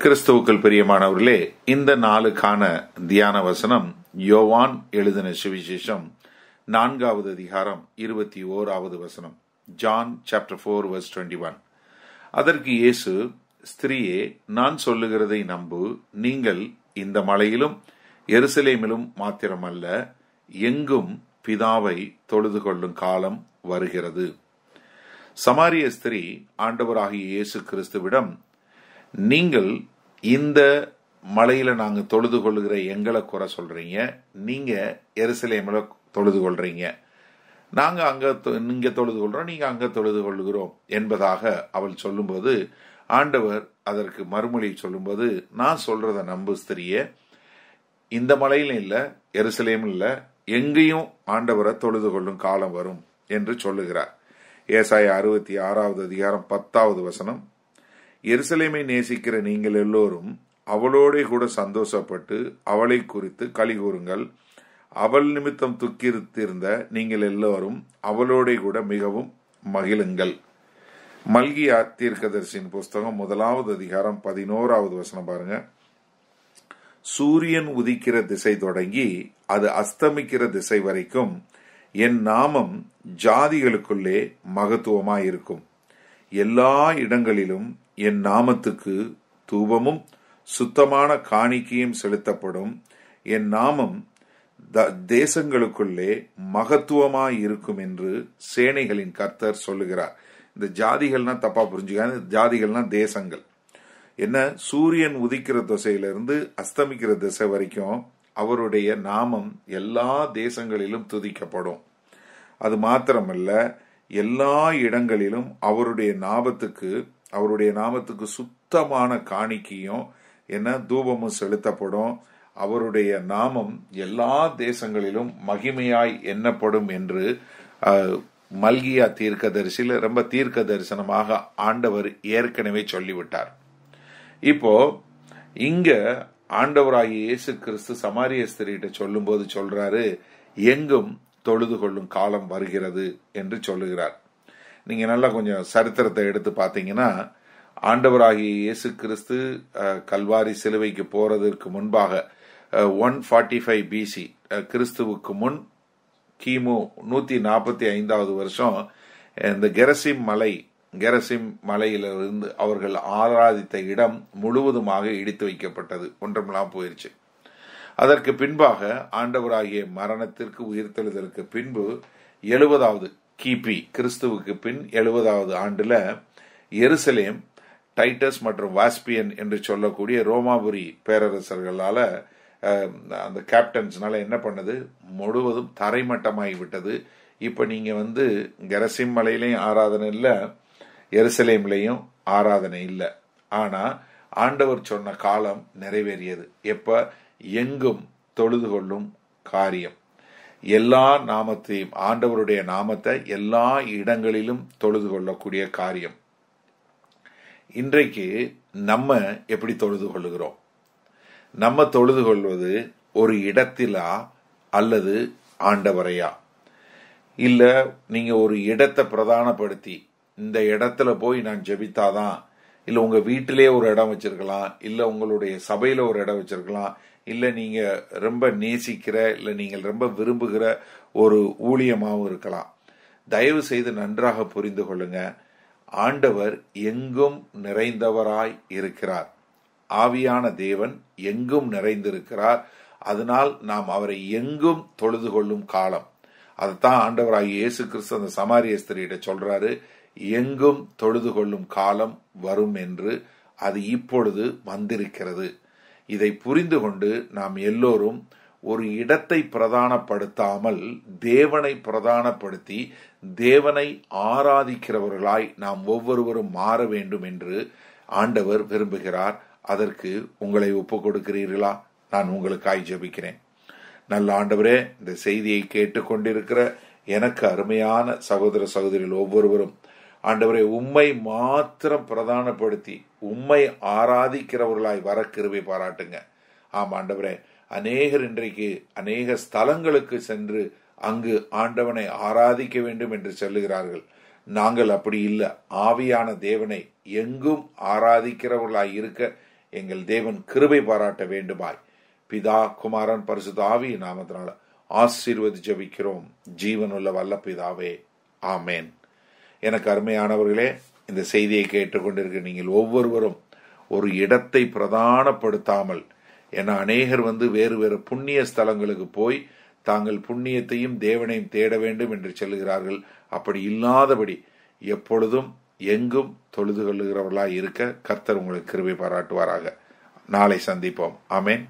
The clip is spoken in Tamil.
கிறிஸ்துவுக்குள் பிரியமானவர்களே இந்த நாளுக்கான தியான வசனம் யோவான் எழுதின சுவிசேஷம் நான்காவது அதிகாரம் இருபத்தி ஓராவது வசனம் John chapter four verse twenty one. அதற்கு இயேசு ஸ்திரீயே நான் சொல்லுகிறதை நம்பு. நீங்கள் இந்த மலையிலும் எருசலேமிலும் மாத்திரமல்ல எங்கும் பிதாவை தொழுது கொள்ளும் காலம் வருகிறது. சமாரிய ஸ்திரீ ஆண்டவராகிய இயேசு கிறிஸ்துவிடம் நீங்கள் இந்த மலையில நாங்க தொழுது கொள்ளுகிற எங்களை குறை சொல்றீங்க. நீங்க எருசலேமில் தொழுது கொள்றீங்க. நாங்க அங்க தொ- இங்க தொழுது கொள்றோம் நீங்க அங்க தொழுது கொள்கிறோம் என்பதாக அவள் சொல்லும்போது ஆண்டவர் அதற்கு மறுமொழி சொல்லும்போது நான் சொல்றத நம்பு ஸ்திரியே இந்த மலையில இல்ல எருசலேமில் இல்ல எங்கேயும் ஆண்டவரை தொழுது கொள்ளும் காலம் வரும் என்று சொல்லுகிறார். ஏசாய அறுபத்தி ஆறாவது அதிகாரம் பத்தாவது வசனம் எருசலேமை நேசிக்கிற நீங்கள் எல்லோரும் அவளோடே கூட சந்தோஷப்பட்டு அவளை குறித்து களி கூறுங்கள். அவள் நிமித்தம் துக்கிருத்திருந்த நீங்கள் எல்லோரும் அவளோடே கூட மிகவும் மகிழுங்கள். மல்கியா தீர்க்கதரிசியின் புஸ்தகம் முதலாவது அதிகாரம் பதினோராவது வசனம் பாருங்க. சூரியன் உதிக்கிற திசை தொடங்கி அது அஸ்தமிக்கிற திசை வரைக்கும் என் நாமம் ஜாதிகளுக்குள்ளே மகத்துவமாயிருக்கும். எல்லா இடங்களிலும் என் நாமத்துக்கு தூபமும் சுத்தமான காணிக்கையும் செலுத்தப்படும். என் நாமம் த- தேசங்களுக்குள்ளே மகத்துவமாய் இருக்கும் என்று சேனைகளின் கர்த்தர் சொல்லுகிறார். இந்த ஜாதிகள்னா தப்பா புரிஞ்சுக்காது. ஜாதிகள்னா தேசங்கள். என்ன? சூரியன் உதிக்கிற திசையிலிருந்து அஸ்தமிக்கிற திசை வரைக்கும் அவருடைய நாமம் எல்லா தேசங்களிலும் துதிக்கப்படும். அது மாத்திரமல்ல எல்லா இடங்களிலும் அவருடைய நாமத்துக்கு அவருடைய நாமத்துக்கு சுத்தமான காணிக்கையும் என்ன? தூபமும் செலுத்தப்படும். அவருடைய நாமம் எல்லா தேசங்களிலும் மகிமையாய் எண்ணப்படும் என்று மல்கியா தீர்க்க தரிசியில் ரொம்ப தீர்க்க தரிசனமாக ஆண்டவர் ஏற்கனவே சொல்லிவிட்டார். இப்போ இங்க ஆண்டவராகிய இயேசு கிறிஸ்து சமாரிய ஸ்திரீட்ட சொல்லும்போது சொல்றாரு எங்கும் தொழுது கொள்ளும் காலம் வருகிறது என்று சொல்லுகிறார். நீங்க நல்லா கொஞ்சம் சரித்திரத்தை எடுத்து பார்த்தீங்கன்னா ஆண்டவராகிய இயேசு கிறிஸ்து கல்வாரி சிலுவைக்கு போறதற்கு முன்பாக ஒன் ஃபார்ட்டி ஃபைவ் பிசி கிறிஸ்துவுக்கு முன் கிமு நூத்தி நாற்பத்தி ஐந்தாவது வருஷம் இந்த கெரசிம் மலை கெரசிம் மலையிலிருந்து அவர்கள் ஆராதித்த இடம் முழுவதுமாக இடித்து வைக்கப்பட்டது. ஒன்றமெல்லாம் போயிருச்சு. அதற்கு பின்பாக ஆண்டவராகிய மரணத்திற்கு உயிர்த்தெழுதலுக்கு பின்பு எழுபதாவது கிபி கிறிஸ்துவுக்கு பின் எழுபதாவது ஆண்டுல எருசலேம் டைட்டஸ் மற்றும் வாஸ்பியன் என்று சொல்லக்கூடிய ரோமாபுரி பேரரசர்களால அந்த கேப்டன்ஸ்னால என்ன பண்ணது? முழுவதும் தரைமட்டமாகி விட்டது. இப்போ நீங்கள் வந்து கரசிம் மலையிலையும் ஆராதனை இல்லை எருசலேம்லையும் ஆராதனை இல்லை. ஆனால் ஆண்டவர் சொன்ன காலம் நிறைவேறியது. எப்போ? எங்கும் தொழுது கொள்ளும் காரியம். எல்லா நாமத்தையும் ஆண்டவருடைய நாமத்தை எல்லா இடங்களிலும் தொழுது கொள்ளக்கூடிய காரியம். இன்றைக்கு நம்ம எப்படி தொழுது கொள்ளுகிறோம்? நம்ம தொழுது கொள்வது ஒரு இடத்திலா அல்லது ஆண்டவரையா? இல்ல நீங்க ஒரு இடத்தை பிரதானப்படுத்தி இந்த இடத்துல போய் நான் ஜெபித்தாதான் இல்ல உங்க வீட்டிலே ஒரு இடம் வச்சிருக்கலாம் இல்ல உங்களுடைய சபையில ஒரு இடம் வச்சிருக்கலாம் இல்லை நீங்கள் ரொம்ப நேசிக்கிற இல்லை நீங்கள் ரொம்ப விரும்புகிற ஒரு ஊழியமாகவும் இருக்கலாம். தயவு செய்து நன்றாக புரிந்து கொள்ளுங்க. ஆண்டவர் எங்கும் நிறைந்தவராய் இருக்கிறார். ஆவியான தேவன் எங்கும் நிறைந்திருக்கிறார். அதனால் நாம் அவரை எங்கும் தொழுது கொள்ளும் காலம். அதைத்தான் ஆண்டவராகிய இயேசு கிறிஸ்து அந்த சமாரிய ஸ்திரியிட சொல்றாரு. எங்கும் தொழுது கொள்ளும் காலம் வரும் என்று அது இப்பொழுது வந்திருக்கிறது. இதை புரிந்து கொண்டு நாம் எல்லோரும் ஒரு இடத்தை பிரதானப்படுத்தாமல் தேவனை பிரதானப்படுத்தி தேவனை ஆராதிக்கிறவர்களாய் நாம் ஒவ்வொருவரும் மாற வேண்டும் என்று ஆண்டவர் விரும்புகிறார். அதற்கு உங்களை ஒப்புக் கொடுக்கிறீர்களா? நான் உங்களுக்காய் ஜபிக்கிறேன். நல்ல ஆண்டவரே இந்த செய்தியை கேட்டுக்கொண்டிருக்கிற எனக்கு அருமையான சகோதர சகோதரிகள் ஒவ்வொருவரும் ஆண்டவரே உம்மை மாத்திரம் பிரதானப்படுத்தி உம்மை ஆராதிக்கிறவர்களாய் வர கிருபை பாராட்டுங்க. ஆம் ஆண்டவரே அநேகர் இன்றைக்கு அநேக ஸ்தலங்களுக்கு சென்று அங்கு ஆண்டவனை ஆராதிக்க வேண்டும் என்று சொல்லுகிறார்கள். நாங்கள் அப்படி இல்லை. ஆவியான தேவனை எங்கும் ஆராதிக்கிறவர்களாய் இருக்க எங்கள் தேவன் கிருபை பாராட்ட வேண்டுமாய். பிதா குமாரன் பரிசுத்த ஆவி நாமத்தினால ஆசீர்வதி ஜபிக்கிறோம். ஜீவனுள்ள வல்ல பிதாவே ஆமேன். எனக்கு அருமையானவர்களே இந்த செய்தியை கேட்டுக்கொண்டிருக்க நீங்கள் ஒவ்வொருவரும் ஒரு இடத்தை பிரதானப்படுத்தாமல் என அநேகர் வந்து வேறு வேறு புண்ணிய ஸ்தலங்களுக்கு போய் தாங்கள் புண்ணியத்தையும் தேவனையும் தேட வேண்டும் என்று சொல்லுகிறார்கள். அப்படி இல்லாதபடி எப்பொழுதும் எங்கும் தொழுது கொள்ளுகிறவர்களாய் இருக்க கர்த்தர் உங்களுக்கு கிருபை பாராட்டுவாராக. நாளை சந்திப்போம். ஆமேன்.